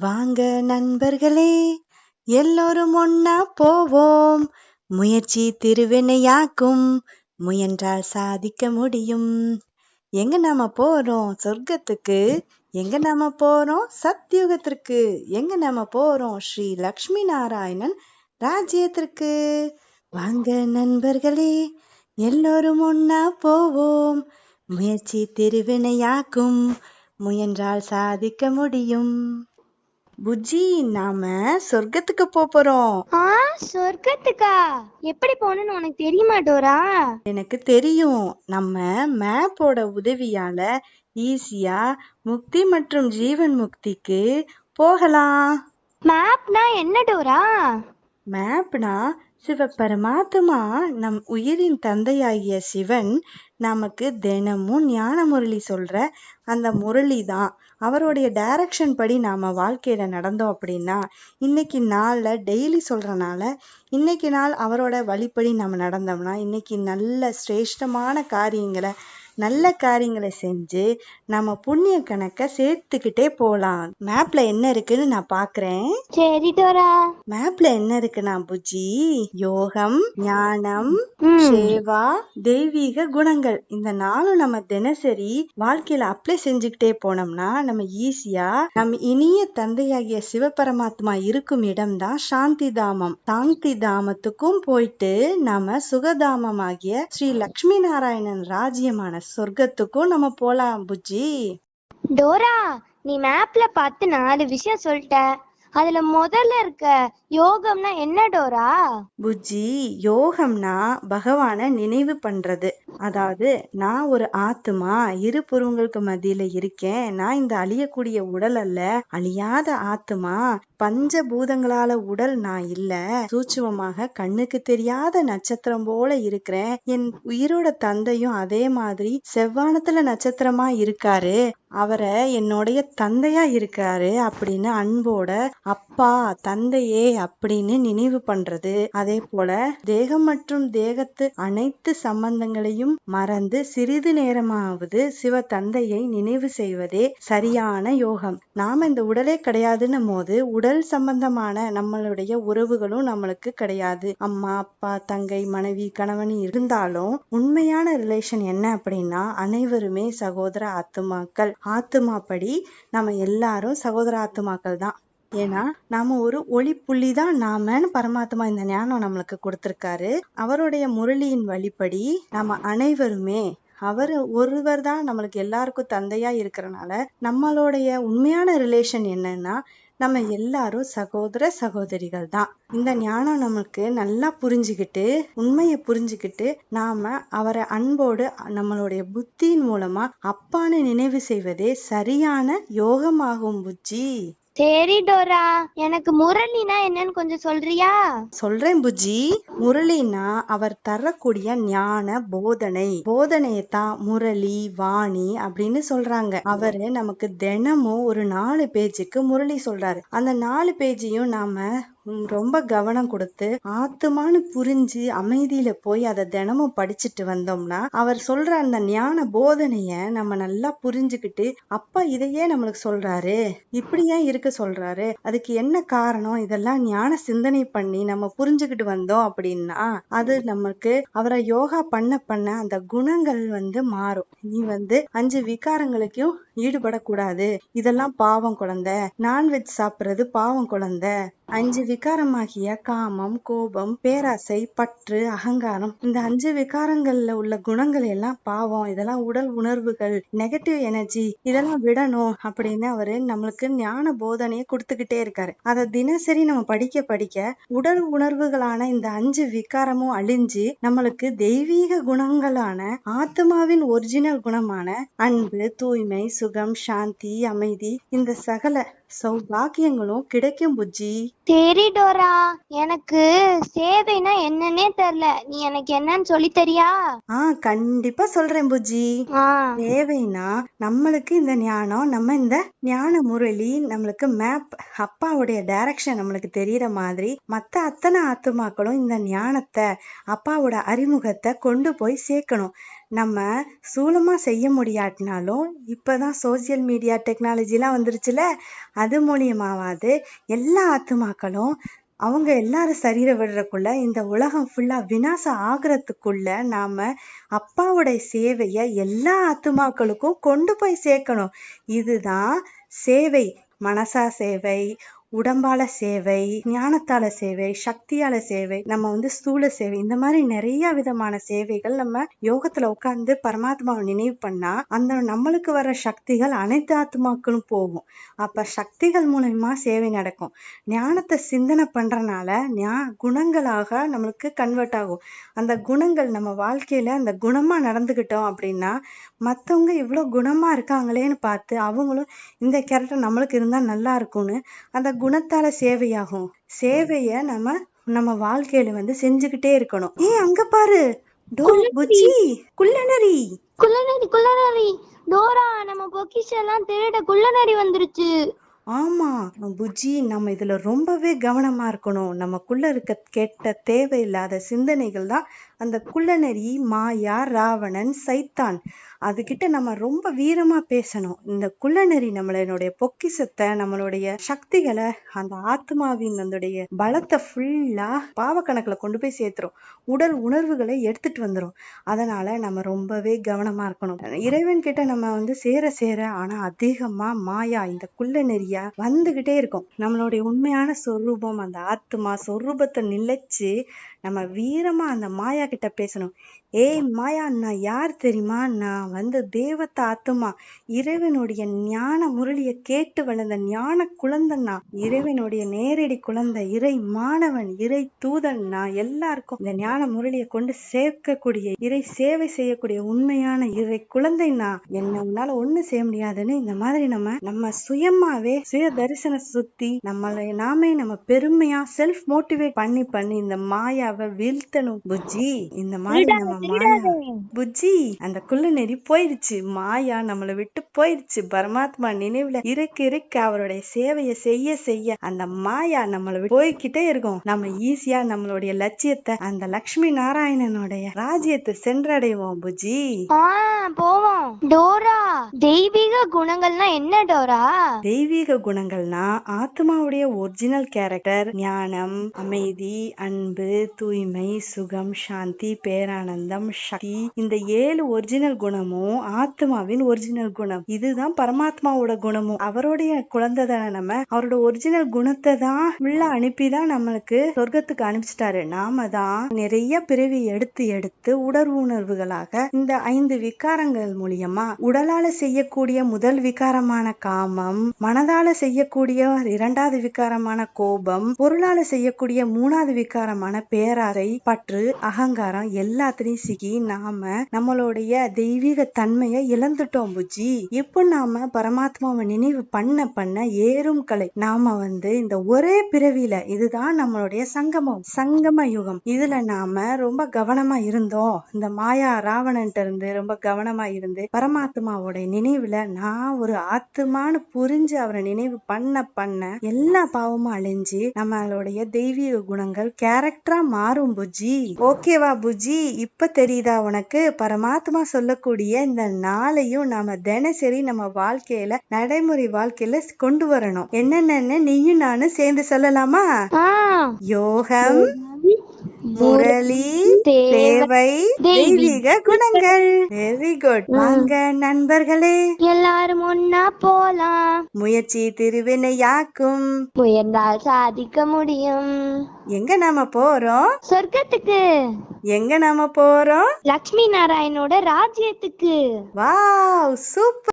வாங்க நண்பர்களே எல்லோரும் ஒன்னா போவோம். முயற்சி திருவினையாக்கும் முயன்றால் சாதிக்க முடியும். எங்க நாம போறோம்? சொர்க்கத்துக்கு. எங்க நாம போறோம்? சத்யுகத்திற்கு. எங்க நாம போறோம்? ஸ்ரீ லக்ஷ்மி நாராயணன் ராஜ்யத்திற்கு. வாங்க நண்பர்களே எல்லோரும் ஒன்னா போவோம். முயற்சி திருவினையாக்கும் முயன்றால் சாதிக்க முடியும். புஜ்ஜி நாம சொர்க்கத்துக்கு போறோம் ஆ சொர்க்கத்துக்கா? எப்படி போகணும்னு உனக்கு தெரியுமா டோரா? எனக்கு தெரியும். நம்ம மேப்போட உதவியால ஈஸியா முக்தி மற்றும் ஜீவன் முக்திக்கு போகலாம். மேப்னா என்ன டோரா? மேப்னா சிவபரமாத்மா நம் உயிரின் தந்தையாகிய சிவன் நமக்கு தினமும் ஞான முரளி சொல்ற அந்த முரளி தான். அவருடைய டைரக்ஷன் படி நாம வாழ்க்கையில நடந்தோம் அப்படின்னா இன்னைக்கு நாள்ல டெய்லி சொல்றனால இன்னைக்கு நாள் அவரோட வழிப்படி நம்ம நடந்தோம்னா இன்னைக்கு நல்ல சிரேஷ்டமான காரியங்களை நல்ல காரியங்களை செஞ்சு நம்ம புண்ணிய கணக்க சேர்த்துக்கிட்டே போலாம். மேப்ல என்ன இருக்குன்னு நான் பாக்குறேன். சரி டோரா மேப்ல என்ன இருக்குன்னா புஜ்ஜி யோகம் ஞானம் சேவா தெய்வீக குணங்கள். இந்த நாளும் நம்ம தினசரி வாழ்க்கையில அப்ளை செஞ்சுக்கிட்டே போனோம்னா நம்ம ஈஸியா நம்ம இனிய தந்தையாகிய சிவபரமாத்மா இருக்கும் இடம்தான் சாந்தி தாமம் சாந்தி தாமத்துக்கும் போயிட்டு நாம சுகதாமமாகிய ஸ்ரீ லக்ஷ்மி நாராயணன் ராஜ்யமான சொர்க்கத்துக்கும் நம்ம போலாம் புஜ்ஜி. டோரா நீ மேப்ல பார்த்து நாலு விஷயம் சொல்லிட்ட. அதுல முதல்ல இருக்க யோகம்னா என்ன டோரா? புஜ்ஜி யோகம்னா பகவானை நினைவு பண்றது. அதாவது நான் ஒரு ஆத்துமா இரு புருவங்களுக்கு மத்தியில இருக்கேன். நான் இந்த அழியக்கூடிய உடல் அல்ல அழியாத ஆத்துமா பஞ்ச பூதங்களால உடல் நான் இல்ல சூட்சுமமாக கண்ணுக்கு தெரியாத நட்சத்திரம் போல இருக்கிறேன். என் உயிரோட தந்தையும் அதே மாதிரி செவ்வானத்துல நட்சத்திரமா இருக்காரு. அவரை என்னுடைய தந்தையா இருக்காரு அப்படின்னு அன்போட அப்பா தந்தையே அப்படின்னு நினைவு பண்றது. அதே போல தேகம் மற்றும் தேகத்து அனைத்து சம்பந்தங்களையும் மறந்து சிறிது நேரமாவது சிவ தந்தையை நினைவு செய்வதே சரியான யோகம். நாம இந்த உடலே கிடையாதுன்னும் போது உடல் சம்பந்தமான நம்மளுடைய உறவுகளும் நம்மளுக்கு கிடையாது. அம்மா அப்பா தங்கை மனைவி கணவன் இருந்தாலும் உண்மையான ரிலேஷன் என்ன அப்படின்னா அனைவருமே சகோதர ஆத்துமாக்கள். ஆத்துமா படி நம்ம எல்லாரும் சகோதர ஆத்துமாக்கள் தான். ஏன்னா நாம ஒரு ஒளி புள்ளி தான் நாமன்னு பரமாத்மா இந்த ஞானம் நம்மளுக்கு கொடுத்திருக்காரு. அவருடைய முரளியின் வழிப்படி நாம அனைவருமே அவர் ஒருவர் தான் நம்மளுக்கு எல்லாருக்கும் தந்தையா இருக்கிறனால நம்மளுடைய உண்மையான ரிலேஷன் என்னன்னா நம்ம எல்லாரும் சகோதர சகோதரிகள் தான் இந்த ஞானம் நமக்கு நல்லா புரிஞ்சுக்கிட்டு உண்மையை புரிஞ்சுக்கிட்டு நாம அவரை அன்போடு நம்மளுடைய புத்தியின் மூலமா அப்பான்னு நினைவு செய்வதே சரியான யோகமாகும் புஜ்ஜி. சரி டோரா எனக்கு முரளினா என்னன்னு கொஞ்சம் சொல்றியா? சொல்றேன் புஜி முரளினா அவர் தரக்கூடிய ஞான போதனை. போதனையை தான் முரளி வாணி அப்படின்னு சொல்றாங்க. அவரு நமக்கு தினமும் ஒரு நாலு பேஜுக்கு முரளி சொல்றாரு. அந்த நாலு பேஜையும் நாம ரொம்ப கவனம் கொடுத்து ஆத்துமான்னு புரிஞ்சு அமைதியில போய் அதை தினமும் படிச்சுட்டு வந்தோம்னா அவர் சொல்ற அந்த ஞான போதனைய நம்ம நல்லா புரிஞ்சுக்கிட்டு அப்பா இதையே நம்மளுக்கு சொல்றாரு. இப்படி ஏன் இருக்க சொல்றாரு? அதுக்கு என்ன காரணம்? இதெல்லாம் ஞான சிந்தனை பண்ணி நம்ம புரிஞ்சுக்கிட்டு வந்தோம் அப்படின்னா அது நமக்கு அவரை யோகா பண்ண பண்ண அந்த குணங்கள் வந்து மாறும். நீ வந்து அஞ்சு விகாரங்களுக்கும் ஈடுபடக்கூடாது. இதெல்லாம் பாவம் குழந்தை. நான்வெஜ் சாப்பிடுறது பாவம் குழந்தை. அஞ்சு விகாரமாகிய காமம் கோபம் பேராசை பற்று அகங்காரம் இந்த அஞ்சு விகாரங்கள்ல உள்ள குணங்கள் எல்லாம் பாவம் இதெல்லாம் உடல் உணர்வுகள் நெகட்டிவ் எனர்ஜி இதெல்லாம் விடணும் அப்படின்னு அவரு நம்மளுக்கு ஞான போதனையை கொடுத்துக்கிட்டே இருக்காரு. அதை தினசரி நம்ம படிக்க படிக்க உடல் உணர்வுகளான இந்த அஞ்சு விகாரமும் அழிஞ்சு நம்மளுக்கு தெய்வீக குணங்களான ஆத்மாவின் ஒரிஜினல் குணமான அன்பு தூய்மை சுகம் சாந்தி அமைதி இந்த சகல சௌபாகியங்களும் கிடைக்கும் புஜ்ஜி. சரி டோரா எனக்கு சேவைனா என்னன்னே தெரியல நீ எனக்கு என்னன்னு சொல்லி தரியா? ஆ கண்டிப்பா சொல்றேன் புஜ்ஜி ஆ. தேவைன்னா நம்மளுக்கு இந்த ஞானம் நம்ம இந்த ஞான முரளி நம்மளுக்கு மேப் அப்பாவுடைய டைரக்ஷன் நம்மளுக்கு தெரியற மாதிரி மத்த அத்தனை ஆத்துமாக்களும் இந்த ஞானத்தை அப்பாவோட அறிமுகத்தை கொண்டு போய் சேர்க்கணும். நம்ம சூலமா செய்ய முடியாட்டினாலும் இப்பதான் சோசியல் மீடியா டெக்னாலஜிலாம் வந்துருச்சுல? அது மூலியமாவது எல்லா ஆத்துமாக்களும் அவங்க எல்லாரும் சரீர விடுறக்குள்ள இந்த உலகம் ஃபுல்லா விநாசம் ஆகிறதுக்குள்ள நாம அப்பாவுடைய சேவைய எல்லா ஆத்துமாக்களுக்கும் கொண்டு போய் சேர்க்கணும். இதுதான் சேவை மனசா சேவை உடம்பால சேவை ஞானத்தால சேவை சக்தியால சேவை நம்ம வந்து ஸ்தூல சேவை இந்த மாதிரி நிறைய விதமான சேவைகள் நம்ம யோகத்துல உட்கார்ந்து பரமாத்மாவை நினைவு பண்ணா அந்த நம்மளுக்கு வர சக்திகள் அனைத்து ஆத்மாக்களும் போகும். அப்ப சக்திகள் மூலயமா சேவை நடக்கும். ஞானத்தை சிந்தனை பண்றனால ஞா குணங்களாக நம்மளுக்கு கன்வெர்ட் ஆகும். அந்த குணங்கள் நம்ம வாழ்க்கையில அந்த குணமா நடந்துகிட்டோம் அப்படின்னா மத்தவங்க இவ்வளவு குணமா இருக்காங்களேன்னு பார்த்து அவங்களும் இந்த கேரக்டர் நம்மளுக்கு இருந்தா நல்லா இருக்கும்னு அந்த குணத்தால சேவையாகும். சேவைய நம்ம நம்ம வாழ்க்கையில வந்து செஞ்சுக்கிட்டே இருக்கணும். ஏய் அங்க பாரு. புஜ்ஜி குள்ளநரி. குள்ளநரி. குள்ளநரி டோரா நம்ம பொக்கிஷெல்லாம் திருட குள்ளநரி வந்துருச்சு. ஆமா புஜ்ஜி நம்ம இதுல ரொம்பவே கவனமா இருக்கணும். நமக்குள்ள இருக்க கெட்ட தேவையில்லாத சிந்தனைகள் தான் அந்த குள்ளநரி மாயா ராவணன் சைத்தான். அதுகிட்ட நம்ம ரொம்ப வீரமா பேசணும். இந்த குள்ளநெறி நம்மளுடைய பொக்கிசத்தை நம்மளுடைய சக்திகளை அந்த ஆத்மாவின் அதனுடைய பலத்தை ஃபுல்லா பாவக்கணக்குல கொண்டு போய் சேர்த்துரும். உடல் உணர்வுகளை எடுத்துட்டு வந்துரும். அதனால நம்ம ரொம்பவே கவனமா இருக்கணும். இறைவன் கிட்ட நம்ம வந்து சேர சேர ஆனா அதிகமா மாயா இந்த குள்ள நெறியா வந்துகிட்டே இருக்கும். நம்மளுடைய உண்மையான சொரூபம் அந்த ஆத்மா சொரூபத்தை நிலைச்சு நம்ம வீரமா அந்த மாயா கிட்ட பேசணும். ஏய் மாயா நான் யார் தெரியுமா? நான் வந்து தேவத்த ஆத்துமா இறைவனுடைய ஞான முரளிய கேட்டு வளர்ந்த ஞான குழந்தை நான் இறைவனுடைய நேரடி குழந்தை இறை மாணவன் இறை தூதன் நான் எல்லாருக்கும் இந்த ஞான முரளிய கொண்டு சேர்க்கக்கூடிய இறை சேவை செய்யக்கூடிய உண்மையான இறை குழந்தை நான் என்ன உன்னால ஒண்ணு செய்ய முடியாதுன்னு இந்த மாதிரி நம்ம நம்ம சுயமாவே சுய தரிசன சுத்தி நம்மளை நாமே நம்ம பெருமையா செல்ஃப் மோட்டிவேட் பண்ணி பண்ணி இந்த மாயாவை வீழ்த்தணும். புஜ்ஜி இந்த மாதிரி நம்ம மாயா புஜ்ஜி அந்த குள்ள நெறி போயிடுச்சு மாயா நம்மளை விட்டு போயிடுச்சு பரமாத்மா நினைவுல இருக்க இருக்க. அவருடைய சேவையை செய்ய செய்ய அந்த மாயா நம்மளை விட்டு போய்கிட்டே இருக்கும். நம்ம ஈஸியா நம்மளுடைய லட்சியத்தை அந்த லக்ஷ்மி நாராயணனுடைய ராஜ்யத்தை சென்றடைவோம் புஜ்ஜி. ஆ போவோம். டோரா தெய்வீக குணங்கள்னா என்ன டோரா? தெய்வீக குணங்கள்னா ஆத்மாவுடைய ஒரிஜினல் கேரக்டர் ஞானம் அமைதி அன்பு தூய்மை சுகம் சாந்தி பேரானந்தம் சக்தி. இந்த ஏழு ஒரிஜினல் குணமும் ஆத்மாவின் ஒரிஜினல் குணம். இதுதான் பரமாத்மாவோட குணமும் அவருடைய குழந்தை தானே நம்ம. அவரோட ஒரிஜினல் குணத்தை தான் உள்ள அனுப்பிதான் நம்மளுக்கு சொர்க்கத்துக்கு அனுப்பிச்சிட்டாரு. நாம தான் நிறைய பிறவி எடுத்து எடுத்து உணர்வு உணர்வுகளாக இந்த ஐந்து விகாரங்கள் மூலியமா உடலால செய்யக்கூடிய முதல் விகாரமான காமம் மனதால செய்யக்கூடிய இரண்டாவது விகாரமான கோபம் பொருளால செய்யக்கூடிய மூணாவது விகாரமான பேராசை பற்று அகங்காரம் எல்லாத்திலையும் சிக்கி நாம நம்மளுடைய தெய்வீக தன்மையை இழந்துட்டோம் புஜி இப்போ நாம பரமாத்மாவை நினைவு பண்ண பண்ண ஏறும் கலை. நாம வந்து இந்த ஒரே பிறவியில இதுதான் நம்மளுடைய சங்கமம் சங்கம யுகம். இதுல நாம ரொம்ப கவனமா இருந்தோம். இந்த மாயா ராவணன்ட்ட இருந்து ரொம்ப கவனமா இருந்து பரமாத்மாவோட நினைவுல நான் ஒரு ஆத்துமான்னு புரிஞ்சு அவரை நினைவு பண்ண பண்ண எல்லா பாவமும் அழிஞ்சு நம்மளுடைய தெய்வீக குணங்கள் கேரக்டரா மாறும் புஜ்ஜி. ஓகேவா புஜ்ஜி? இப்ப தெரியுதா உனக்கு? பரமாத்மா சொல்லக்கூடிய இந்த நாளையும் நாம தினசரி நம்ம வாழ்க்கையில நடைமுறை வாழ்க்கையில கொண்டு வரணும். என்னென்னு நீயும் நானும் சேர்ந்து சொல்லலாமா? யோகம் முரளி தேவை, தெய்வீக குணங்கள். வெரி குட் வாங்க நண்பர்களே. எல்லாரும் ஒன்னா போலாம். முயற்சி திருவினையாக்கும். முயன்றால் சாதிக்க முடியும். எங்க நாம போறோம்? சொர்க்கத்துக்கு. எங்க நாம போறோம்? லக்ஷ்மி நாராயணோட ராஜ்யத்துக்கு. Wow super.